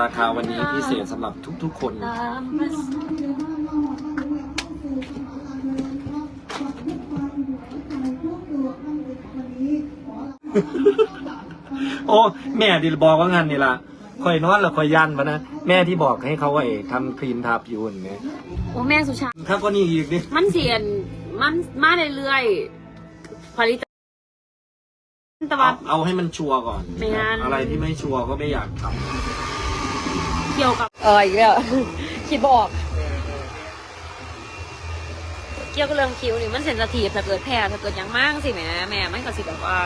ราคาวันนี้พิเศษสำหรับทุกๆคนตามประสาโอ้ แม่ดิบอกว่างั้นนี่ล่ะคอยนอนแล้วคอยยันปะนะ แม่ที่บอกให้เขาไอ้ทำครีมทาผิวเห็นไหมโอ้แม่สุชาถ้าก็นี่อีกดิมันเสียนมันมาเรื่อยๆผลิต ตะวัเอานเอาให้มันชัวร์ก่อนไม่งั้น อะไรที่ไม่ชัวร์ก็ไม่อยากทเกี่ยวกับ เอออีกแล้ว คิดบออก เกี่ยวกับเรื่องคิวนี่มันเซนสทีฟถ้าเกิดแพ้ถ้าเกิดหยังมากสิแหม่แม่มันก็สิแบบว่า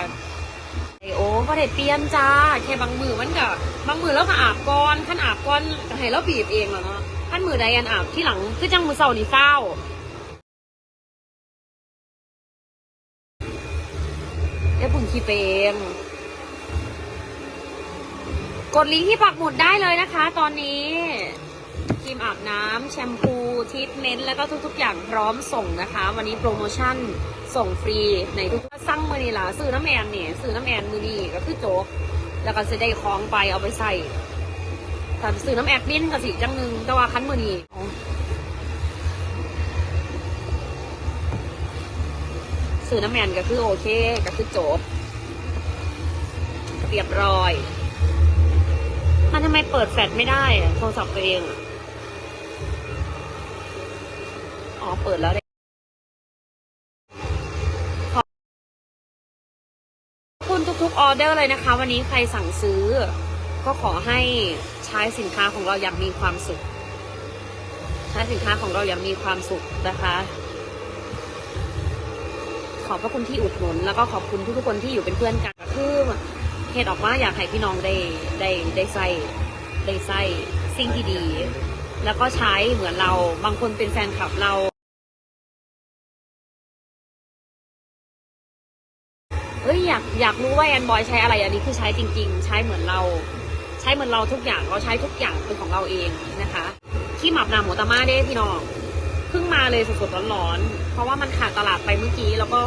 ไอโอ้ประเด็เปลี่ยนจ้าแค่บางมือมันก็บางมือแล้วก็อาบก้อนขั้นอาบก้อนก็ให้เราบีบเองแล้วเนาะขั้นมือใดอันอาบที่หลังคือจังมือเสานี่เฝ้าเอ้ปุ่นคีเปงกดลิงก์ที่ปักหมุดได้เลยนะคะ ตอนนี้ครีมอาบน้ำแชมพูทรีทเมนต์แล้วก็ทุกๆ อย่างพร้อมส่งนะคะ วันนี้โปรโมชั่นส่งฟรีในทุกสั่งมือนี่ล่ะซื้อน้ำแมนเนี่ยซื้อน้ำแมนมือนี่ก็คือโจ๊กแล้วก็จะได้คล้องไปเอาไปใส่ถ้าซื้อน้ำแอดมินก็สิจังนึงแต่ว่าคันมือนี่ซื้อน้ำแมนก็คือโอเคก็คือโจ๊ก เรียบร้อย มันทำไมเปิดแฟลชไม่ได้อะโทรศัพท์ตัวเองอ๋อเปิดแล้วขอบคุณทุกๆออเดอร์เลยนะคะ วันนี้ใครสั่งซื้อ ก็ขอให้ใช้สินค้าของเราอย่างมีความสุข ใช้สินค้าของเราอย่างมีความสุขนะคะ ขอบพระคุณที่อุดหนุน แล้วก็ขอบคุณทุกๆคนที่อยู่เป็นเพื่อนกันคือ เหตุออกมาอยากให้พี่น้องได้ได้ได้ใส่ได้ใส่สิ่งที่ดี แล้วก็ใช้เหมือนเราบางคนเป็นแฟนคลับเราเอ้ยอยากอยากรู้ว่าแอนบอยใช้อะไรอันนี้คือใช้จริง ๆ ใช้เหมือนเรา ใช้เหมือนเราทุกอย่างเราใช้ทุกอย่างเป็นของเราเองนะคะขี้หมับนาหมูตาม่าเด้พี่น้องเพิ่งมาเลยสดๆร้อนๆเพราะว่ามันขาดตลาดไปเมื่อกี้แล้วก็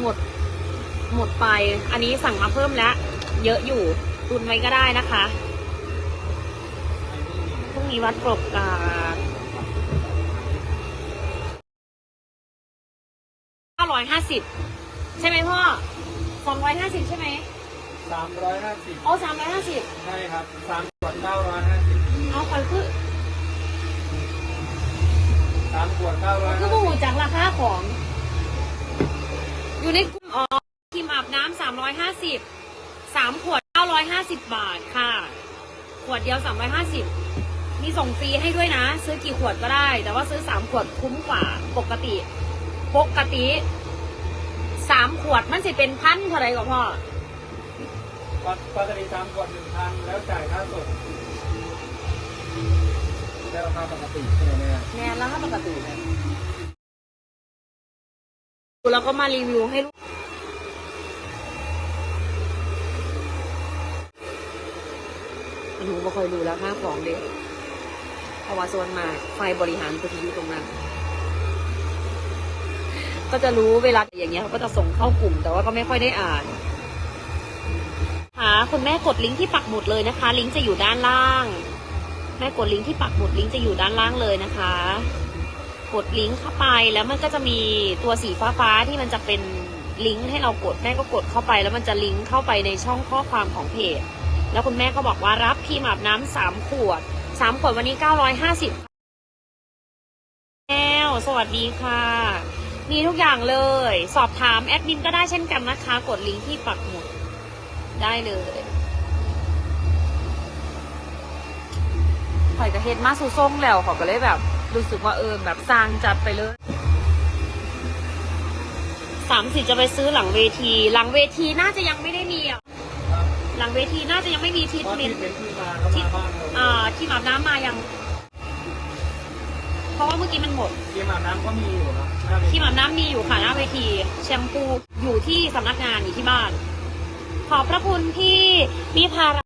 หมด หมดไป อันนี้สั่งมาเพิ่มแล้ว เยอะอยู่ตุนไว้ก็ได้นะคะพรุ่งนี้วัดกรบกาเก้าร้อยห้าสิบใช่ไหมพ่อสองร้อยห้าสิบใช่ไหมสามร้อยห้าสิบอ๋อสามร้อยห้าสิบใช่ครับสามขวดเก้าร้อยห้าสิบเอาไปคือสามขวดเก้าร้อยคือบูจากราคาของ อยู่ในกลุ่มอ๋อ ร้อยห้าสิบสามขวดเก้าร้อยห้าสิบบาทค่ะ ขวดเดียวสามร้อยห้าสิบมีส่งฟรีให้ด้วยนะ ซื้อกี่ขวดก็ได้ แต่ว่าซื้อสามขวดคุ้มกว่าปกติ ปกติสามขวดมันจะเป็นพันเท่าไหรก็พ่อปกติสามขวดหนึ่งพันแล้วจ่ายค่าส่งได้ราคาปกติใช่ไหมเนี่ยแน่แล้วถ้าปกติเลยแล้วก็มารีวิวให้ลูก หนูไม่ค่อยรู้แล้วค่าของเด็กเพราะว่าส่วนมากไฟบริหารก็จะอยู่ตรงนั้น ก็จะรู้เวลาอย่างเงี้ยเขาก็จะส่งเข้ากลุ่ม แต่ว่าก็ไม่ค่อยได้อ่านค่ะคุณแม่กดลิงก์ที่ปักหมุดเลยนะคะ ลิงก์จะอยู่ด้านล่าง แม่กดลิงก์ที่ปักหมุดลิงก์จะอยู่ด้านล่างเลยนะคะ กดลิงก์เข้าไปแล้วมันก็จะมีตัวสีฟ้าๆที่มันจะเป็นลิงก์ให้เรากดแม่ก็กดเข้าไป แล้วมันจะลิงก์เข้าไปในช่องข้อความของเพจ แล้วคุณแม่ก็บอกว่ารับพีมอาบน้ำสามขวดสามขวดวันนี้เก้าร้อยห้าสิบแก้วสวัสดีค่ะ มีทุกอย่างเลย สอบถามแอดมินก็ได้เช่นกันนะคะ กดลิงก์ที่ปักหมุดได้เลยข่อยกระเฮ็ดมาสู่ส่งแล้วเขอก็เลยแบบ รู้สึกว่าเออแบบสร้างจัดไปเลยสามสิบจะไปซื้อหลังเวที หลังเวทีน่าจะยังไม่ได้มีอะ หลังเวทีน่าจะยังไม่มีทรีทเพราะเมที่นต์เป็นที่มาก็มาบ้างเราอ่าที่อาบน้ำมายัง เพราะว่าเมื่อกี้มันหมด ทีมอาบน้ำก็มีอยู่นะหน้าเวทีที่อาบน้ำมีอยู่ค่ะหน้าเวที แชมพูอยู่ที่สำนักงานอยู่ที่บ้าน ขอบพระคุณที่มีภาระ